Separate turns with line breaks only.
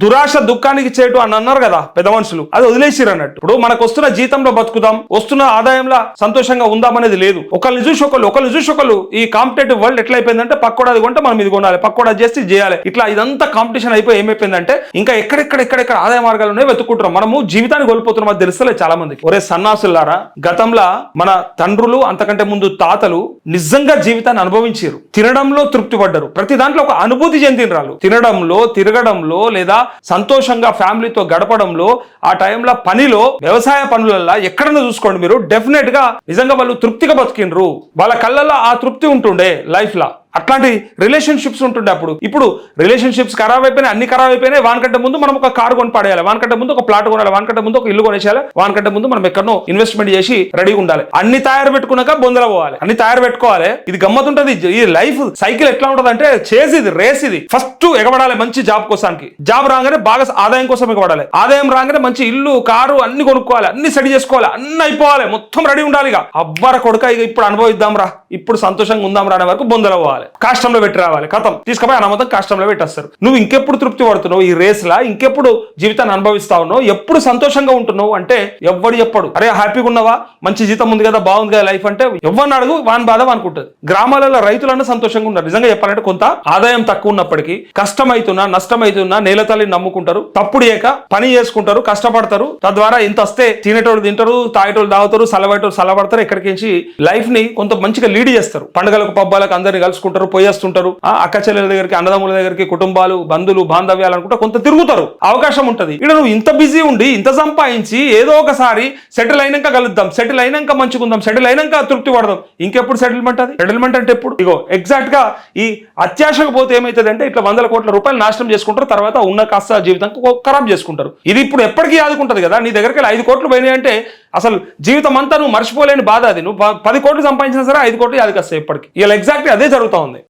దురాశ దుఃఖానికి చేటు అని అన్నారు కదా పెద్ద మనుషులు. అది వదిలేసిరు అన్నట్టు. ఇప్పుడు మనకు వస్తున్న జీతంలో బతుకుదాం వస్తున్న ఆదాయంలో సంతోషంగా ఉందాం అనేది లేదు. ఒకరిని చూసి ఒకళ్ళు ఒకరిని చూసి ఒకళ్ళు ఈ కాంపిటేటివ్ వరల్డ్ ఎట్లా అయిపోయిందంటే కొంటే మనం ఇది కొనాలి పక్కోడా చేసి చేయాలి. ఇట్లా ఇదంతా కాంపిటీషన్ అయిపోయి ఏమైపోయిందంటే ఇంకా ఎక్కడెక్కడ ఎక్కడెక్కడ ఆదాయ మార్గాలు ఉన్నాయో వెతుక్కుంటున్నాం. మనము జీవితాన్ని కోల్పోతున్నాం అది తెలుస్తలేదు చాలా మందికి ఒరే సన్నాసులారా గతంలో మన తండ్రులు అంతకంటే ముందు తాతలు నిజంగా జీవితాన్ని అనుభవించారు తినడంలో తృప్తి పడ్డారు ప్రతి దాంట్లో ఒక అనుభూతి చెందినరాలు తినడంలో తిరగడంలో లేదా సంతోషంగా ఫ్యామిలీతో గడపడంలో ఆ టైంలో పనిలో వ్యవసాయ పనులల్లో ఎక్కడన్నా చూసుకోండి మీరు. డెఫినెట్గా నిజంగా వాళ్ళు తృప్తిగా బతికినరు వాళ్ళ కళ్ళల్లో ఆ తృప్తి ఉంటుండే లైఫ్ లా అట్లాంటి రిలేషన్షిప్స్ ఉంటుండే అప్పుడు. ఇప్పుడు రిలేషన్షిప్స్ ఖరాబ్ అయిపోయినాయి అన్ని ఖరాబ్ అయిపోయినాయి. వానికంటే ముందు మనం ఒక కారు కొని పడేయాలి వానికంటే ముందు ఒక ప్లాట్ కొనాలి. వానికంటే ముందు ఒక ఇల్లు కొనేసేయాలి. వానికంటే ముందు మనం ఎక్కడో ఇన్వెస్ట్మెంట్ చేసి రెడీగా ఉండాలి. అన్ని తయారు పెట్టుకున్నాక బొందల పోవాలి. అన్ని తయారు పెట్టుకోవాలి. ఇది గమ్మతుంటది ఈ లైఫ్ సైకిల్ ఎట్లా ఉంటది అంటే చేసి రేస్ ఇది ఫస్ట్ ఎగబడాలి మంచి జాబ్ కోసానికి. జాబ్ రాగానే బాగా ఆదాయం కోసం ఎగబడాలి. ఆదాయం రాగానే మంచి ఇల్లు కారు అన్ని కొనుక్కోవాలి. అన్ని సెట్ చేసుకోవాలి. అన్ని అయిపోవాలి. మొత్తం రెడీ ఉండాలి ఇక అబ్బర కొడుక ఇక ఇప్పుడు అనుభవిద్దాం రా ఇప్పుడు సంతోషంగా ఉందాం రాని వరకు బొందలు అవ్వాలి కాష్టంలో పెట్టి రావాలి. కథం తీసుకుపోయి అనమతం కాష్టంలో పెట్టేస్తారు. నువ్వు ఇంకెప్పుడు తృప్తి పడుతున్నావు? ఈ రేస్ లా ఇంకెప్పుడు జీవితాన్ని అనుభవిస్తా ఉన్నావు? ఎప్పుడు సంతోషంగా ఉంటున్నావు అంటే ఎవ్వడు ఎప్పుడు అరే హ్యాపీగా ఉన్నావా? మంచి జీతం ఉంది కదా బాగుంది కదా లైఫ్ అంటే ఎవరిని అడుగు వాని బాధ అనుకుంటుంది గ్రామాలలో రైతులన్నా సంతోషంగా ఉన్నారు. నిజంగా చెప్పాలంటే కొంత ఆదాయం తక్కువ ఉన్నప్పటికీ కష్టమైతున్నా నష్టమైతున్నా నేల తల్లిని నమ్ముకుంటారు. తప్పుడు ఏక పని చేసుకుంటారు కష్టపడతారు. తద్వారా ఇంత వస్తే తినేటోళ్ళు తింటారు తాగేటోళ్ళు తాగుతారు సలవాటోళ్ళు సలబడతారు ఇక్కడికి లైఫ్ని కొంత మంచిగా లీడ్ చేస్తారు. పండుగలకు పబ్బాలకు అందరిని కలుసుకుంటారు పోయేస్తుంటారు. ఆ అక్క చెల్లెల దగ్గరికి అన్నదమ్ముల దగ్గరికి కుటుంబాలు బంధువులు బాంధవ్యాలు అనుకుంటా కొంత తిరుగుతారు. అవకాశం ఉంటుంది. ఇక్కడ నువ్వు ఇంత బిజీ ఉండి ఇంత సంపాదించి ఏదో ఒకసారి సెటిల్ అయినాక కలుద్దాం సెటిల్ అయినాక మంచుకుందాం సెటిల్ అయినాక తృప్తి పడదాం. ఇంకెప్పుడు సెటిల్మెంట్ అది? సెటిల్మెంట్ అంటే ఎప్పుడు? ఇగో ఎగ్జాక్ట్గా ఈ అత్యాశకు పోతే ఏమైతుంది అంటే ఇట్లా వందల కోట్ల రూపాయలు నాశనం చేసుకుంటారు తర్వాత ఉన్న కాస్త జీవితం ఖరాబ్ చేసుకుంటారు. ఇది ఇప్పుడు ఎప్పటికీ ఆదుకుంటది కదా? నీ దగ్గరికి ఐదు కోట్లు పోయినాయి అంటే అసలు జీవితం అంతా నువ్వు మర్చిపోలేని బాధ అది. నువ్వు పది కోట్లు సంపాదించినా సరే ఐదు కోట్లు అది వస్తాయి ఇప్పటికి ఇలా ఎగ్జాక్ట్ అదే జరుగుతూ ఉంది.